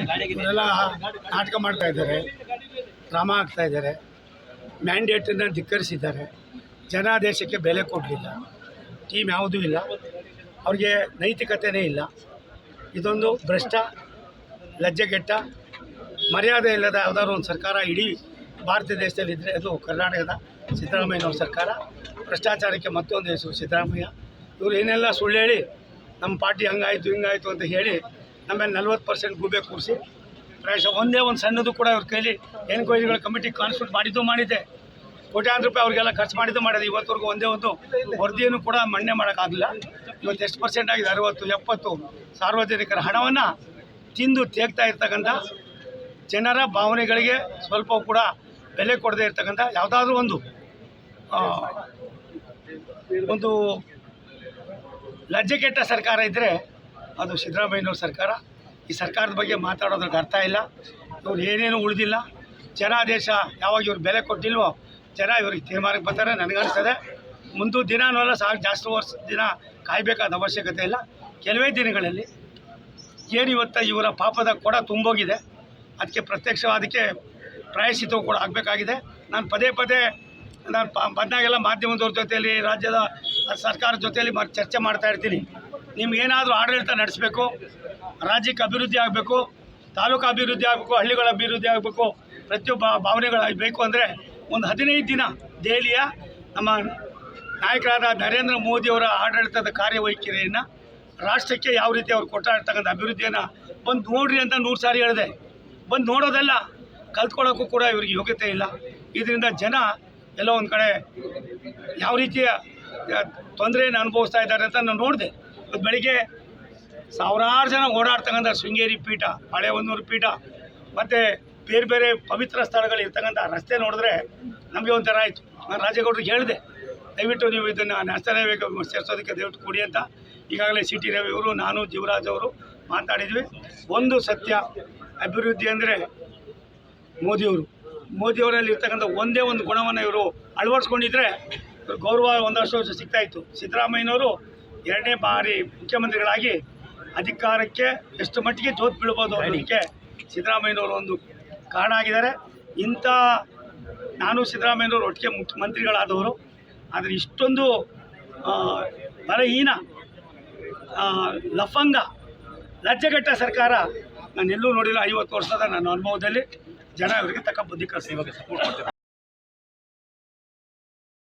ಇವರೆಲ್ಲ ನಾಟಕ ಮಾಡ್ತಾ ಇದ್ದಾರೆ. ಡ್ರಾಮಾ ಆಗ್ತಾ ಇದ್ದಾರೆ. ಮ್ಯಾಂಡೇಟನ್ನು ಧಿಕ್ಕರಿಸಿದ್ದಾರೆ. ಜನಾದೇಶಕ್ಕೆ ಬೆಲೆ ಕೊಡಲಿಲ್ಲ. ಟೀಮ್ ಯಾವುದೂ ಇಲ್ಲ. ಅವ್ರಿಗೆ ನೈತಿಕತೆಯೇ ಇಲ್ಲ. ಇದೊಂದು ಭ್ರಷ್ಟ ಲಜ್ಜೆಗೆಟ್ಟ ಮರ್ಯಾದೆ ಇಲ್ಲದ ಯಾವುದಾದ್ರು ಒಂದು ಸರ್ಕಾರ ಇಡೀ ಭಾರತ ದೇಶದಲ್ಲಿ ಇದ್ದರೆ ಅದು ಕರ್ನಾಟಕದ ಸಿದ್ದರಾಮಯ್ಯನವ್ರ ಸರ್ಕಾರ ಭ್ರಷ್ಟಾಚಾರಕ್ಕೆ ಮತ್ತೊಂದು ಹೆಸರು ಸಿದ್ದರಾಮಯ್ಯ. ಇವರು ಏನೆಲ್ಲ ಸುಳ್ಳು ಹೇಳಿ ನಮ್ಮ ಪಾರ್ಟಿ ಹಂಗಾಯಿತು ಹಿಂಗಾಯಿತು ಅಂತ ಹೇಳಿ ನಮ್ಮಲ್ಲಿ ನಲ್ವತ್ತು ಪರ್ಸೆಂಟ್ ಗೂಬೆ ಕೂರಿಸಿ. ಪ್ರಾಯಶಃ ಒಂದೇ ಒಂದು ಸಣ್ಣದು ಕೂಡ ಅವ್ರ ಕೈಲಿ ಎನ್ಕ್ವೈರಿಗಳ ಕಮಿಟಿ ಕಾನ್ಸ್ಟಿಟ್ಯೂಟ್ ಮಾಡಿದ್ದು ಮಾಡಿದ್ದೆ. ಕೋಟ್ಯಾಂತರ ರೂಪಾಯಿ ಅವ್ರಿಗೆಲ್ಲ ಖರ್ಚು ಮಾಡಿದ್ದು ಮಾಡಿದೆ. ಇವತ್ತವರೆಗೂ ಒಂದೇ ಒಂದು ವರದಿಯನ್ನು ಕೂಡ ಮಣ್ಣೆ ಮಾಡೋಕ್ಕಾಗಲಿಲ್ಲ ಇವತ್ತು ಎಷ್ಟು ಪರ್ಸೆಂಟ್ ಆಗಿದೆ? ಅರವತ್ತು, ಎಪ್ಪತ್ತು ಸಾರ್ವಜನಿಕರ ಹಣವನ್ನು ತಿಂದು ತೇಗ್ತಾ ಇರ್ತಕ್ಕಂಥ ಜನರ ಭಾವನೆಗಳಿಗೆ ಸ್ವಲ್ಪ ಕೂಡ ಬೆಲೆ ಕೊಡದೇ ಇರ್ತಕ್ಕಂಥ ಯಾವುದಾದ್ರೂ ಒಂದು ಒಂದು ಲಜ್ಜೆ ಕೆಟ್ಟ ಸರ್ಕಾರ ಇದ್ದರೆ ಅದು ಸಿದ್ದರಾಮಯ್ಯನವ್ರ ಸರ್ಕಾರ. ಈ ಸರ್ಕಾರದ ಬಗ್ಗೆ ಮಾತಾಡೋದ್ರಿಗೆ ಅರ್ಥ ಇಲ್ಲ. ಇವ್ರು ಏನೇನು ಉಳಿದಿಲ್ಲ. ಜನಾದೇಶ ಯಾವಾಗ ಇವ್ರು ಬೆಲೆ ಕೊಟ್ಟಿಲ್ವೋ, ಜನ ಇವ್ರಿಗೆ ತೀರ್ಮಾನಕ್ಕೆ ಬರ್ತಾರೆ ನನಗನ್ಸ್ತದೆ ಮುಂದೆ ದಿನವಲ್ಲ ಸಾಕು ಜಾಸ್ತಿ ವರ್ಷ ದಿನ ಕಾಯಬೇಕಾದ ಅವಶ್ಯಕತೆ ಇಲ್ಲ. ಕೆಲವೇ ದಿನಗಳಲ್ಲಿ ಏನು ಇವತ್ತು ಇವರ ಪಾಪದ ಕೊಡ ತುಂಬೋಗಿದೆ. ಅದಕ್ಕೆ ಪ್ರತ್ಯಕ್ಷವಾದಕ್ಕೆ ಪ್ರಾಯಶಿತ್ವ ಕೂಡ ಆಗಬೇಕಾಗಿದೆ. ನಾನು ಪದೇ ಪದೇ ನಾನು ಬಂದಾಗೆಲ್ಲ ಮಾಧ್ಯಮದವ್ರ ಜೊತೆಯಲ್ಲಿ, ರಾಜ್ಯದ ಸರ್ಕಾರದ ಜೊತೆಯಲ್ಲಿ ಚರ್ಚೆ ಮಾಡ್ತಾ ಇರ್ತೀನಿ. ನಿಮ್ಗೇನಾದರೂ ಆಡಳಿತ ನಡೆಸಬೇಕು, ರಾಜ್ಯಕ್ಕೆ ಅಭಿವೃದ್ಧಿ ಆಗಬೇಕು, ತಾಲೂಕು ಅಭಿವೃದ್ಧಿ ಆಗಬೇಕು, ಹಳ್ಳಿಗಳ ಅಭಿವೃದ್ಧಿ ಆಗಬೇಕು, ಪ್ರತಿಯೊಬ್ಬ ಭಾವನೆಗಳಾಗಬೇಕು ಅಂದರೆ ಒಂದು ಹದಿನೈದು ದಿನ ದೆಹಲಿಯ ನಮ್ಮ ನಾಯಕರಾದ ನರೇಂದ್ರ ಮೋದಿಯವರ ಆಡಳಿತದ ಕಾರ್ಯವೈಖರಿಯನ್ನು ರಾಷ್ಟ್ರಕ್ಕೆ ಯಾವ ರೀತಿ ಅವ್ರು ಕೊಡ್ತಾ ಇರ್ತಕ್ಕಂಥ ಅಭಿವೃದ್ಧಿಯನ್ನು ಬಂದು ನೋಡ್ರಿ ಅಂತ ನೂರು ಸಾರಿ ಹೇಳಿದೆ. ಬಂದು ನೋಡೋದಲ್ಲ ಕಲ್ತ್ಕೊಳ್ಳೋಕ್ಕೂ ಕೂಡ ಇವ್ರಿಗೆ ಯೋಗ್ಯತೆ ಇಲ್ಲ. ಇದರಿಂದ ಜನ ಎಲ್ಲೋ ಒಂದು ಕಡೆ ಯಾವ ರೀತಿಯ ತೊಂದರೆಯನ್ನು ಅನುಭವಿಸ್ತಾ ಇದ್ದಾರೆ ಅಂತ ನಾನು ನೋಡಿದೆ. ಬೆಳಿಗ್ಗೆ ಸಾವಿರಾರು ಜನ ಓಡಾಡ್ತಕ್ಕಂಥ ಶೃಂಗೇರಿ ಪೀಠ ಹಳೆ ಹೊನ್ನೂರು ಪೀಠ, ಮತ್ತು ಬೇರೆ ಬೇರೆ ಪವಿತ್ರ ಸ್ಥಳಗಳು ಇರ್ತಕ್ಕಂಥ ರಸ್ತೆ ನೋಡಿದ್ರೆ ನಮಗೆ ಒಂಥರ ಆಯಿತು. ನಾನು ರಾಜೇಗೌಡರಿಗೆ ಹೇಳಿದೆ, ದಯವಿಟ್ಟು ನೀವು ಇದನ್ನು ನ್ಯಾಷನಲ್ ಹೈವೇಗೆ ಸೇರಿಸೋದಕ್ಕೆ ದಯವಿಟ್ಟು ಕೊಡಿ ಅಂತ. ಈಗಾಗಲೇ ಸಿ ಟಿ ರವಿ ಅವರು, ನಾನು ಜೀವರಾಜ್ ಅವರು ಮಾತಾಡಿದ್ವಿ. ಒಂದು ಸತ್ಯ, ಅಭಿವೃದ್ಧಿ ಅಂದರೆ ಮೋದಿಯವರು ಮೋದಿಯವರಲ್ಲಿ ಇರ್ತಕ್ಕಂಥ ಒಂದೇ ಒಂದು ಗುಣವನ್ನು ಇವರು ಅಳವಡಿಸ್ಕೊಂಡಿದ್ರೆ ಗೌರವ ಒಂದಷ್ಟು ವರ್ಷ ಸಿಗ್ತಾಯಿತ್ತು ಸಿದ್ದರಾಮಯ್ಯನವರು ಎರಡನೇ ಬಾರಿ ಮುಖ್ಯಮಂತ್ರಿಗಳಾಗಿ ಅಧಿಕಾರಕ್ಕೆ ಎಷ್ಟು ಮಟ್ಟಿಗೆ ಜೋತ್ ಬೀಳ್ಬೋದು ಅನ್ನೋದಕ್ಕೆ ಸಿದ್ದರಾಮಯ್ಯನವರು ಒಂದು ಕಾರಣ ಆಗಿದ್ದಾರೆ. ಇಂಥ ನಾನು ಸಿದ್ದರಾಮಯ್ಯನವರು ಒಟ್ಟಿಗೆ ಮುಖ್ಯಮಂತ್ರಿಗಳಾದವರು, ಆದರೆ ಇಷ್ಟೊಂದು ಬಲಹೀನ ಲಫಂಗ, ಲಜ್ಜಗಟ್ಟ ಸರ್ಕಾರ ನಾನು ಎಲ್ಲೂ ನೋಡಿಲ್ಲ ಐವತ್ತು ವರ್ಷದ ನನ್ನ ಅನುಭವದಲ್ಲಿ. ಜನ ಇವರಿಗೆ ತಕ್ಕ ಬುದ್ಧಿ ಕಲಿಸಿ, ಇವಾಗ ಸಪೋರ್ಟ್ ಮಾಡ್ತಾರೆ